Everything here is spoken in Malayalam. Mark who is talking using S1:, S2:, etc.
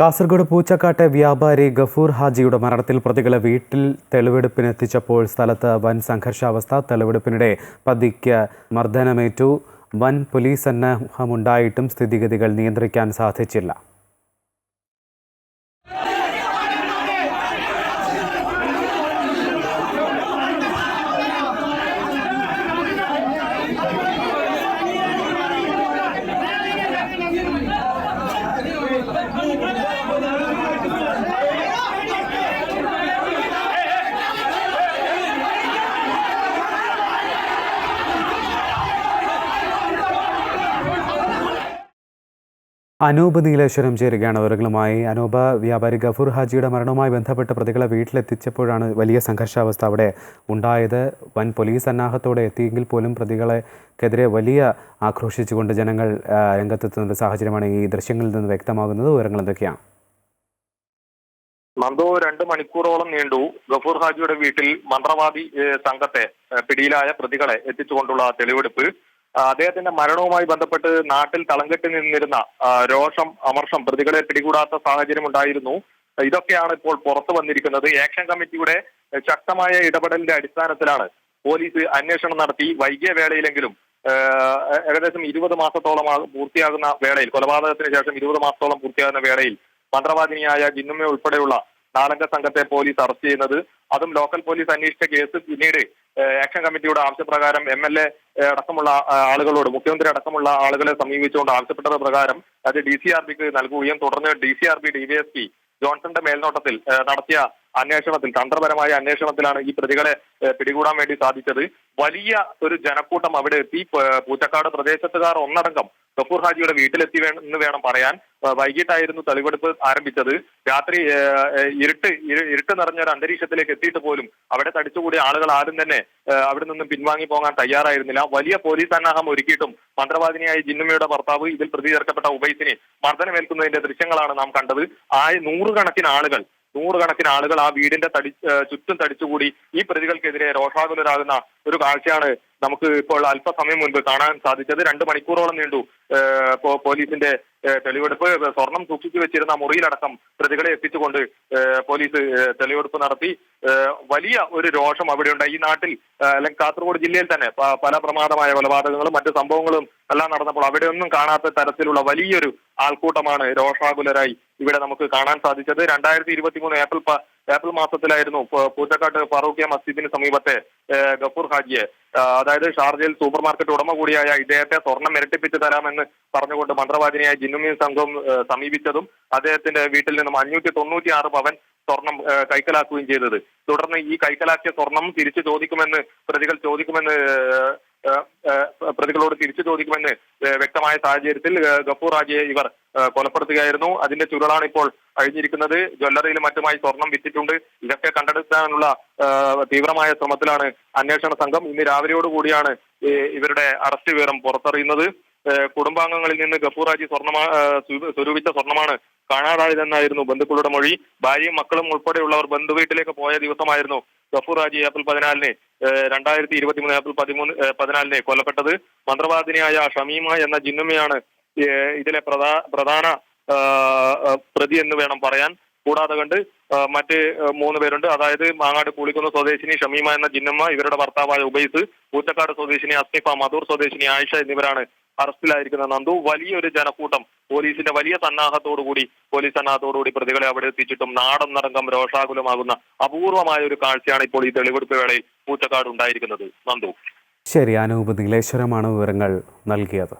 S1: കാസർഗോഡ് പൂച്ചക്കാട്ടെ വ്യാപാരി ഗഫൂർ ഹാജിയുടെ മരണത്തിൽ പ്രതികളെ വീട്ടിൽ തെളിവെടുപ്പിനെത്തിച്ചപ്പോൾ സ്ഥലത്ത് വൻ സംഘർഷാവസ്ഥ തെളിവെടുപ്പിനിടെ പതിക്ക് മർദ്ദനമേറ്റു. വൻ പോലീസ് സന്നാഹമുണ്ടായിട്ടും സ്ഥിതിഗതികൾ നിയന്ത്രിക്കാൻ സാധിച്ചില്ല. അനൂപ് നീലേശ്വരം ചേരുകയാണ് വിവരങ്ങളുമായി അനൂപ വ്യാപാരി ഗഫൂർ ഹാജിയുടെ മരണവുമായി ബന്ധപ്പെട്ട് പ്രതികളെ വീട്ടിലെത്തിച്ചപ്പോഴാണ് വലിയ സംഘർഷാവസ്ഥ അവിടെ ഉണ്ടായത്. വൻ പോലീസ് സന്നാഹത്തോടെ എത്തിയെങ്കിൽ പോലും പ്രതികളെക്കെതിരെ വലിയ ആക്രോശിച്ചുകൊണ്ട് ജനങ്ങൾ രംഗത്തെത്തുന്ന സാഹചര്യമാണ് ഈ ദൃശ്യങ്ങളിൽ നിന്ന് വ്യക്തമാകുന്നത്. വിവരങ്ങൾ എന്തൊക്കെയാണ്
S2: മന്ദോ രണ്ട് മണിക്കൂറോളം നീണ്ടു ഗഫൂർ ഹാജിയുടെ വീട്ടിൽ മന്ത്രവാദി സംഘത്തെ പിടിയിലായ പ്രതികളെ എത്തിച്ചുകൊണ്ടുള്ള തെളിവെടുപ്പ്. അദ്ദേഹത്തിന്റെ മരണവുമായി ബന്ധപ്പെട്ട് നാട്ടിൽ തളംകെട്ടി നിന്നിരുന്ന രോഷം അമർഷം പ്രതികളെ പിടികൂടാത്ത സാഹചര്യം ഉണ്ടായിരുന്നു. ഇതൊക്കെയാണ് ഇപ്പോൾ പുറത്തു വന്നിരിക്കുന്നത്. ആക്ഷൻ കമ്മിറ്റിയുടെ ശക്തമായ ഇടപെടലിന്റെ അടിസ്ഥാനത്തിലാണ് പോലീസ് അന്വേഷണം നടത്തി. വൈകിയ വേളയിലെങ്കിലും ഏകദേശം ഇരുപത് മാസത്തോളം പൂർത്തിയാകുന്ന വേളയിൽ കൊലപാതകത്തിന് ശേഷം ഇരുപത് മാസത്തോളം പൂർത്തിയാകുന്ന വേളയിൽ മന്ത്രവാദിനിയായ ജിന്നുമ്മ ഉൾപ്പെടെയുള്ള നാലംഗ സംഘത്തെ പോലീസ് അറസ്റ്റ് ചെയ്യുന്നത്. അതും ലോക്കൽ പോലീസ് അന്വേഷിച്ച കേസ് പിന്നീട് ആക്ഷൻ കമ്മിറ്റിയുടെ ആവശ്യപ്രകാരം എം എൽ എ അടക്കമുള്ള ആളുകളോട് മുഖ്യമന്ത്രി അടക്കമുള്ള ആളുകളെ സമീപിച്ചുകൊണ്ട് ആവശ്യപ്പെട്ടത് പ്രകാരം അത് ഡി സി ആർ ബിക്ക് നൽകുകയും തുടർന്ന് D C R B DYSP ജോൺസന്റെ മേൽനോട്ടത്തിൽ നടത്തിയ അന്വേഷണത്തിൽ തന്ത്രപരമായ അന്വേഷണത്തിലാണ് ഈ പ്രതികളെ പിടികൂടാൻ വേണ്ടി സാധിച്ചത്. വലിയ ഒരു ജനക്കൂട്ടം അവിടെ എത്തി. പൂച്ചക്കാട് പ്രദേശത്തുകാർ ഒന്നടങ്കം ഗഫൂർ ഹാജിയുടെ വീട്ടിലെത്തി എന്ന് വേണം പറയാൻ. വൈകിട്ടായിരുന്നു തെളിവെടുപ്പ് ആരംഭിച്ചത്. രാത്രി ഇരുട്ട് ഇരുട്ട് നിറഞ്ഞ ഒരു അന്തരീക്ഷത്തിലേക്ക് എത്തിയിട്ട് പോലും അവിടെ തടിച്ചുകൂടിയ ആളുകൾ ആരും തന്നെ അവിടെ നിന്നും പിൻവാങ്ങി പോകാൻ തയ്യാറായിരുന്നില്ല. വലിയ പോലീസ് സന്നാഹം ഒരുക്കിയിട്ടും മന്ത്രവാദിനിയായ ജിന്നുമയുടെ ഭർത്താവ് ഇതിൽ പ്രതി ചേർക്കപ്പെട്ട ഉബൈസിനെ മർദ്ദനമേൽക്കുന്നതിന്റെ ദൃശ്യങ്ങളാണ് നാം കണ്ടത്. ആ നൂറുകണക്കിന് ആളുകൾ നൂറുകണക്കിന് ആളുകൾ ആ വീടിന്റെ തടി ചുറ്റും തടിച്ചുകൂടി ഈ പ്രതികൾക്കെതിരെ രോഷാകുലരാകുന്ന ഒരു കാഴ്ചയാണ് നമുക്ക് ഇപ്പോൾ അല്പസമയം മുൻപ് കാണാൻ സാധിച്ചത്. രണ്ട് മണിക്കൂറോളം നീണ്ടു പോലീസിന്റെ തെളിവെടുപ്പ് സ്വർണം സൂക്ഷിച്ചു വെച്ചിരുന്ന മുറിയിലടക്കം പ്രതികളെ എത്തിച്ചുകൊണ്ട് പോലീസ് തെളിവെടുപ്പ് നടത്തി. വലിയ ഒരു രോഷം അവിടെയുണ്ട്. ഈ നാട്ടിൽ അല്ലെങ്കിൽ കാസർഗോഡ് ജില്ലയിൽ തന്നെ പല പ്രമാദമായ കൊലപാതകങ്ങളും മറ്റു സംഭവങ്ങളും എല്ലാം നടന്നപ്പോൾ അവിടെയൊന്നും കാണാത്ത തരത്തിലുള്ള വലിയൊരു ആൾക്കൂട്ടമാണ് രോഷാകുലരായി ഇവിടെ നമുക്ക് കാണാൻ സാധിച്ചത്. രണ്ടായിരത്തി ഇരുപത്തി മൂന്ന് ഏപ്രിൽ ഏപ്രിൽ മാസത്തിലായിരുന്നു പൂച്ചക്കാട്ട് ഫറൂഖിയ മസ്ജിദിന് സമീപത്തെ ഗഫൂർ ഹാജിയെ. അതായത് ഷാർജയിൽ സൂപ്പർ മാർക്കറ്റ് ഉടമ കൂടിയായ ഇദ്ദേഹത്തെ സ്വർണം ഇരട്ടിപ്പിച്ച് തരാമെന്ന് പറഞ്ഞുകൊണ്ട് മന്ത്രവാദിനിയായ ജിന്നുമീൻ സംഘം സമീപിച്ചതും അദ്ദേഹത്തിന്റെ വീട്ടിൽ നിന്നും അഞ്ഞൂറ്റി തൊണ്ണൂറ്റി ആറ് പവൻ സ്വർണം കൈക്കലാക്കുകയും ചെയ്തത്. തുടർന്ന് ഈ കൈക്കലാക്കിയ സ്വർണം തിരിച്ചു ചോദിക്കുമെന്ന് പ്രതികൾ ചോദിക്കുമെന്ന് പ്രതികളോട് തിരിച്ചു ചോദിക്കുമെന്ന് വ്യക്തമായ സാഹചര്യത്തിൽ ഗഫൂർ ഹാജിയെ ഇവർ കൊലപ്പെടുത്തുകയായിരുന്നു. അതിന്റെ ചുരുളാണ് ഇപ്പോൾ അഴിഞ്ഞിരിക്കുന്നത്. ജ്വല്ലറിയിലും മറ്റുമായി സ്വർണം വിറ്റിട്ടുണ്ട്. ഇതൊക്കെ കണ്ടെടുക്കാനുള്ള തീവ്രമായ ശ്രമത്തിലാണ് അന്വേഷണ സംഘം. ഇന്ന് രാവിലെയോടുകൂടിയാണ് ഇവരുടെ അറസ്റ്റ് വിവരം പുറത്തറിയുന്നത്. കുടുംബാംഗങ്ങളിൽ നിന്ന് ഗഫൂർ ഹാജി സ്വർണമാ സ്വരൂപിച്ച സ്വർണമാണ് കാണാതായതെന്നായിരുന്നു ബന്ധുക്കളുടെ മൊഴി. ഭാര്യയും മക്കളും ഉൾപ്പെടെയുള്ളവർ ബന്ധുവീട്ടിലേക്ക് പോയ ദിവസമായിരുന്നു ഗഫൂർ ഹാജി ഏപ്രിൽ പതിനാലിന് രണ്ടായിരത്തി ഇരുപത്തിമൂന്ന് ഏപ്രിൽ പതിമൂന്ന് പതിനാലിന് കൊല്ലപ്പെട്ടത്. മന്ത്രവാദിനിയായ ഷമീമ എന്ന ജിന്നുമയാണ് ഇതിലെ പ്രധാ പ്രധാന പ്രതി എന്ന് വേണം പറയാൻ. കൂടാതെ കണ്ട് മറ്റ് മൂന്ന് പേരുണ്ട്. അതായത് മാങ്ങാട് കൂളിക്കുന്ന് സ്വദേശിനി ഷമീമ എന്ന ജിന്നമ്മ ഇവരുടെ ഭർത്താവായ ഉബൈസ് പൂച്ചക്കാട് സ്വദേശിനി അസ്നിഫ മധൂർ സ്വദേശിനി ആയിഷ എന്നിവരാണ് അറസ്റ്റിലായിരിക്കുന്ന നന്ദു. വലിയൊരു ജനക്കൂട്ടം. പോലീസിന്റെ വലിയ സന്നാഹത്തോടുകൂടി പോലീസ് സന്നാഹത്തോടുകൂടി പ്രതികളെ അവിടെ എത്തിച്ചിട്ടും നാടൻ നടങ്കം രോഷാകുലമാകുന്ന അപൂർവമായ ഒരു കാഴ്ചയാണ് ഇപ്പോൾ ഈ തെളിവെടുപ്പ് വേളയിൽ പൂച്ചക്കാട് ഉണ്ടായിരിക്കുന്നത് നന്ദു.
S1: ശരി അനൂപ് നീലേശ്വരമാണ് വിവരങ്ങൾ നൽകിയത്.